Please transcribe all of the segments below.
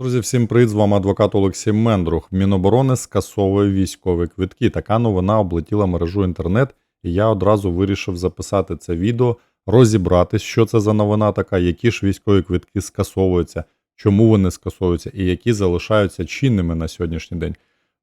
Друзі, всім привіт! З вами адвокат Олексій Мендрух. Міноборони скасовує військові квитки. Така новина облетіла мережу інтернет, і я одразу вирішив записати це відео, розібратись, що це за новина така, які ж військові квитки скасовуються, чому вони скасовуються і які залишаються чинними на сьогоднішній день.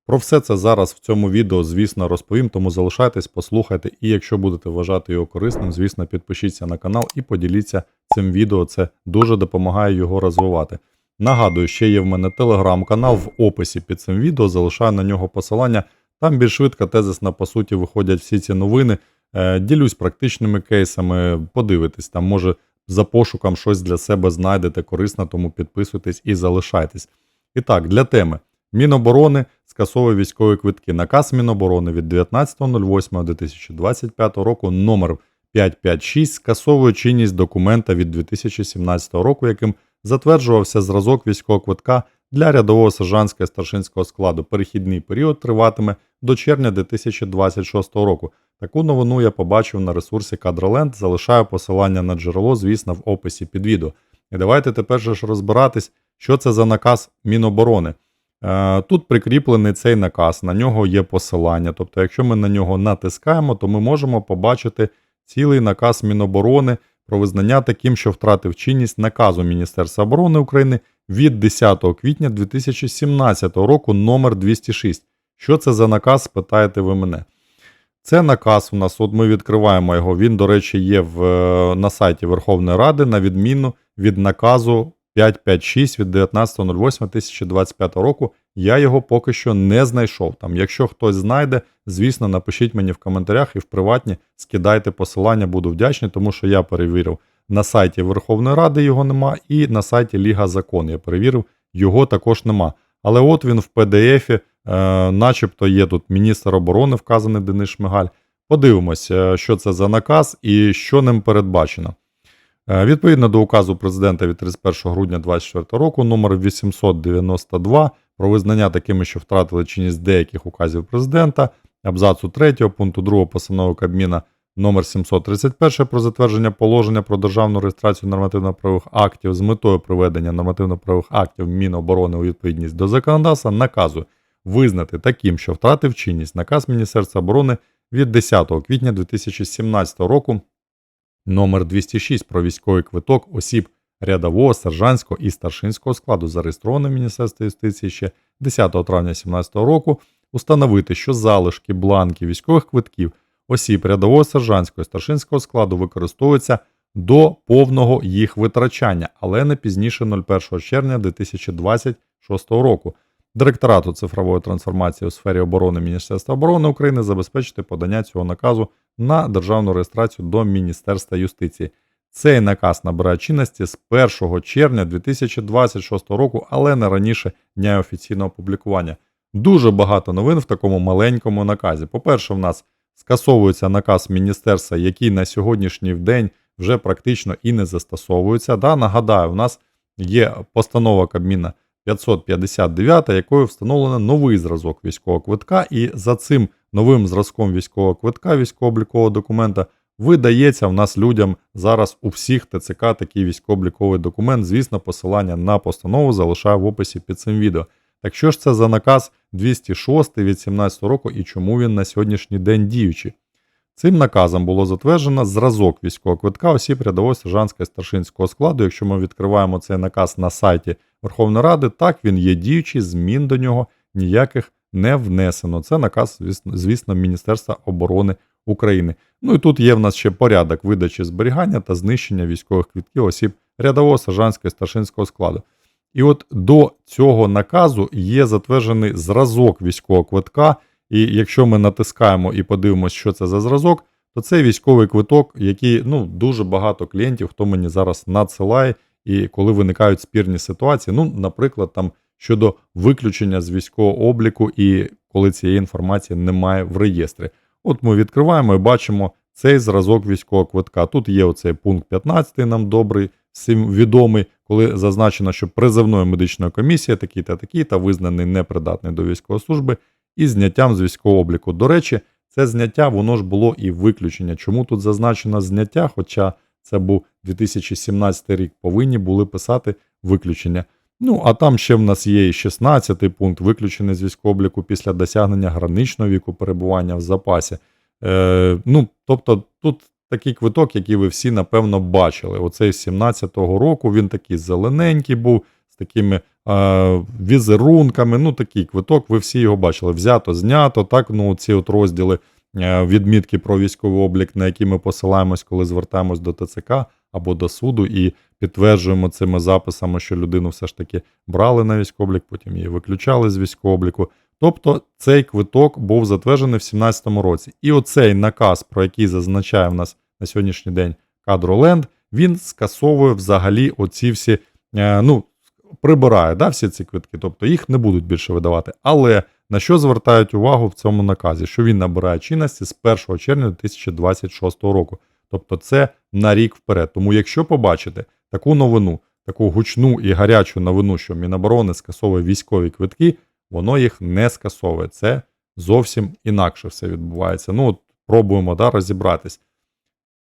Про все це зараз в цьому відео, звісно, розповім, тому залишайтесь, послухайте, і якщо будете вважати його корисним, звісно, підпишіться на канал і поділіться цим відео. Це дуже допомагає його розвивати. Нагадую, ще є в мене телеграм-канал в описі під цим відео, залишаю на нього посилання. Там більш швидко, тезисно, по суті, виходять всі ці новини. Е, ділюсь практичними кейсами, подивитесь, там, може, за пошуком щось для себе знайдете корисно, тому підписуйтесь і залишайтесь. І так, для теми. Міноборони скасовує військові квитки. Наказ Міноборони від 19.08.2025 року номер 556 скасовує чинність документа від 2017 року, яким затверджувався зразок військового квитка для рядового сержантського і старшинського складу. Перехідний період триватиме до червня 2026 року. Таку новину я побачив на ресурсі Кадроленд. Залишаю посилання на джерело, звісно, в описі під відео. І давайте тепер ж розбиратись, що це за наказ Міноборони. Е, Тут прикріплений цей наказ, на нього є посилання. Тобто, якщо ми на нього натискаємо, то ми можемо побачити цілий наказ Міноборони про визнання таким, що втратив чинність наказу Міністерства оборони України від 10 квітня 2017 року номер 206. Що це за наказ? Спитаєте ви мене. Це наказ у нас, от ми відкриваємо його. Він, до речі, є в, е, на сайті Верховної Ради, на відміну від наказу 556 від 19.08.2025 року. Я його поки що не знайшов. Там, якщо хтось знайде, звісно, напишіть мені в коментарях і в приватні скидайте посилання, буду вдячний, тому що я перевірив на сайті Верховної Ради його нема, і на сайті Ліга Закон. Я перевірив, його також нема. Але от він в PDF, е, начебто є тут міністр оборони, вказаний Денис Шмигаль. Подивимось, е, що це за наказ і що ним передбачено. Е, Відповідно до указу президента від 31 грудня 2024 року номер 892 про визнання такими, що втратили чинність деяких указів президента, абзацу 3 пункту 2 постанови Кабміна номер 731 про затвердження положення про державну реєстрацію нормативно-правових актів з метою приведення нормативно-правових актів Міноборони у відповідність до законодавства наказу визнати таким, що втратив чинність наказ Міністерства оборони від 10 квітня 2017 року номер 206 про військовий квиток осіб рядового, сержантського і старшинського складу, зареєстрований в юстиції ще 10 травня 2017 року, установити, що залишки бланків військових квитків осіб рядового, сержантського і старшинського складу використовуються до повного їх витрачання, але не пізніше 01 червня 2026 року. Директорату цифрової трансформації у сфері оборони Міністерства оборони України забезпечити подання цього наказу на державну реєстрацію до Міністерства юстиції. Цей наказ набирає чинності з 1 червня 2026 року, але не раніше дня офіційного опублікування. Дуже багато новин в такому маленькому наказі. По-перше, в нас скасовується наказ міністерства, який на сьогоднішній день вже практично і не застосовується. Да, Нагадаю, у нас є постанова Кабміна 559, якою встановлено новий зразок військового квитка, і за цим новим зразком військового квитка, військово-облікового документа, видається в нас людям зараз у всіх ТЦК такий військово-обліковий документ. Звісно, посилання на постанову залишаю в описі під цим відео. Так що ж це за наказ 206 від 17 року і чому він на сьогоднішній день діючий? Цим наказом було затверджено зразок військового квитка осіб рядового сержантського старшинського складу. Якщо ми відкриваємо цей наказ на сайті Верховної Ради, так він є діючий, змін до нього ніяких не внесено. Це наказ, звісно, Міністерства оборони України. Ну і тут є в нас ще порядок видачі зберігання та знищення військових квитків осіб рядового сержантського і старшинського складу. І от до цього наказу є затверджений зразок військового квитка. І якщо ми натискаємо і подивимося, що це за зразок, то це військовий квиток, який ну, дуже багато клієнтів, хто мені зараз надсилає, і коли виникають спірні ситуації, ну, наприклад, там щодо виключення з військового обліку, і коли цієї інформації немає в реєстрі. От ми відкриваємо і бачимо цей зразок військового квитка. Тут є оцей пункт 15, нам добрий, всім відомий, коли зазначено, що призовною медичною комісією такий та такий та визнаний непридатний до військової служби і зняттям з військового обліку. До речі, це зняття воно ж було і виключення. Чому тут зазначено зняття? Хоча це був 2017 рік, повинні були писати виключення. Ну, а там ще в нас є і 16 пункт, виключений з військовообліку після досягнення граничного віку перебування в запасі. Е, ну, тобто, тут такий квиток, який ви всі, напевно, бачили. Оцей з 17-го року він такий зелененький був, з такими е, візерунками. Ну, такий квиток, ви всі його бачили. Взято, знято. Так, ну, ці от розділи е, відмітки про військовий облік, на які ми посилаємось, коли звертаємось до ТЦК або до суду, і підтверджуємо цими записами, що людину все ж таки брали на військовий потім її виключали з військового. Тобто цей квиток був затверджений в 2017 році. І оцей наказ, про який зазначає в нас на сьогоднішній день Кадроленд, він скасовує взагалі оці всі, е, ну, прибирає да, всі ці квитки, тобто їх не будуть більше видавати. Але на що звертають увагу в цьому наказі? Що він набирає чинності з 1 червня 2026 року. Тобто це на рік вперед. Тому, якщо побачите таку новину, таку гучну і гарячу новину, що Міноборони скасовує військові квитки, воно їх не скасовує. Це зовсім інакше все відбувається. Ну, от пробуємо да, розібратись.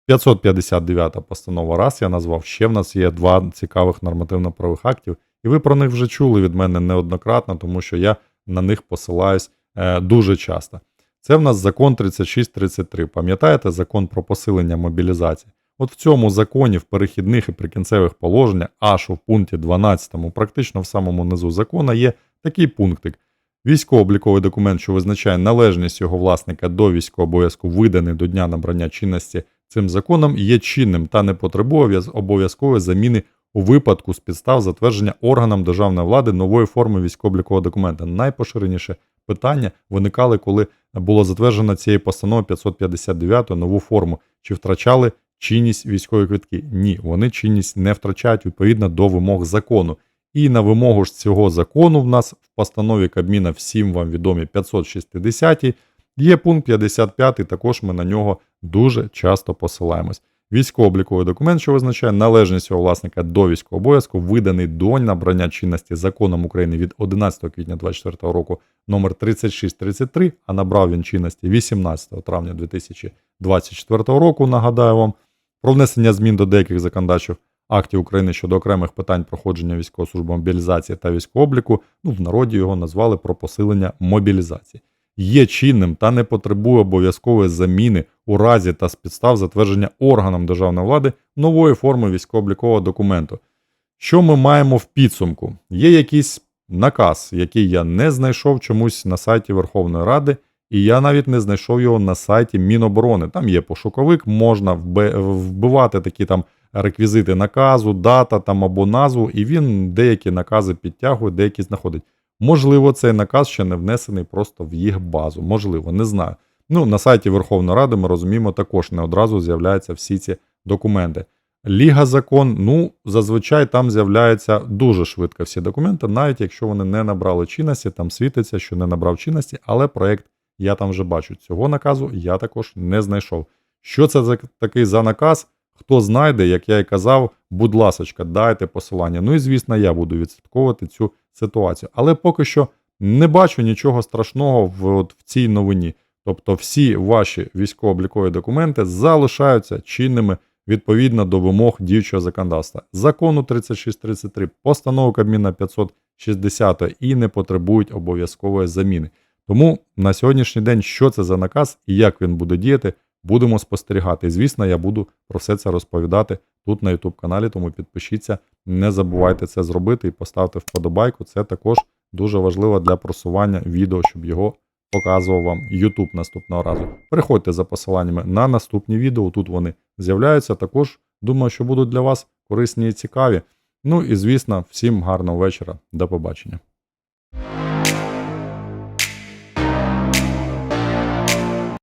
559 постанова раз я назвав. Ще в нас є два цікавих нормативно-правових актів, і ви про них вже чули від мене неоднократно, тому що я на них посилаюсь е, дуже часто. Це в нас закон 3633. Пам'ятаєте закон про посилення мобілізації? От в цьому законі, в перехідних і прикінцевих положеннях, аж у пункті 12, практично в самому низу закону, є такий пунктик. Військово-обліковий документ, що визначає належність його власника до військового обов'язку, виданий до дня набрання чинності цим законом, є чинним та не потребує обов'язкової заміни у випадку з підстав затвердження органам державної влади нової форми військово-облікового документа. Найпоширеніше питання виникали, коли було затверджено цією постановою 559 нову форму. Чи втрачали чинність військові квитки? Ні, вони чинність не втрачають відповідно до вимог закону. І на вимогу ж цього закону в нас в постанові Кабміна всім вам відомі 560 є пункт 55, також ми на нього дуже часто посилаємось. Військово-обліковий документ, що визначає належність його власника до військового обов'язку, виданий до набрання чинності законом України від 11 квітня 2024 року номер 3633, а набрав він чинності 18 травня 2024 року. Нагадаю вам про внесення змін до деяких законодавчих актів України щодо окремих питань проходження військової служби мобілізації та військового обліку. Ну в народі його назвали про посилення мобілізації є чинним та не потребує обов'язкової заміни у разі та з підстав затвердження органом державної влади нової форми військово-облікового документу. Що ми маємо в підсумку? Є якийсь наказ, який я не знайшов чомусь на сайті Верховної Ради, і я навіть не знайшов його на сайті Міноборони. Там є пошуковик, можна вбивати такі там реквізити наказу, дата там або назву, і він деякі накази підтягує, деякі знаходить. Можливо, цей наказ ще не внесений просто в їх базу. Можливо, не знаю. Ну, на сайті Верховної Ради ми розуміємо, також не одразу з'являються всі ці документи. Ліга закон, ну, зазвичай там з'являються дуже швидко всі документи, навіть якщо вони не набрали чинності, там світиться, що не набрав чинності, але проєкт я там вже бачу. Цього наказу я також не знайшов. Що це за такий за наказ? Хто знайде, як я і казав, будь ласочка, дайте посилання. Ну і звісно, я буду відслідковувати цю ситуацію. Але поки що не бачу нічого страшного в, от, в цій новині. Тобто всі ваші військово-облікові документи залишаються чинними відповідно до вимог діючого законодавства. Закону 3633, постанову Кабміна 560 і не потребують обов'язкової заміни. Тому на сьогоднішній день, що це за наказ і як він буде діяти, будемо спостерігати. І звісно, я буду про все це розповідати тут на YouTube каналі, тому підпишіться, не забувайте це зробити і поставте вподобайку. Це також дуже важливо для просування відео, щоб його показував вам YouTube наступного разу. Переходьте за посиланнями на наступні відео. Тут вони з'являються. Також думаю, що будуть для вас корисні і цікаві. Ну і звісно, всім гарного вечора. До побачення.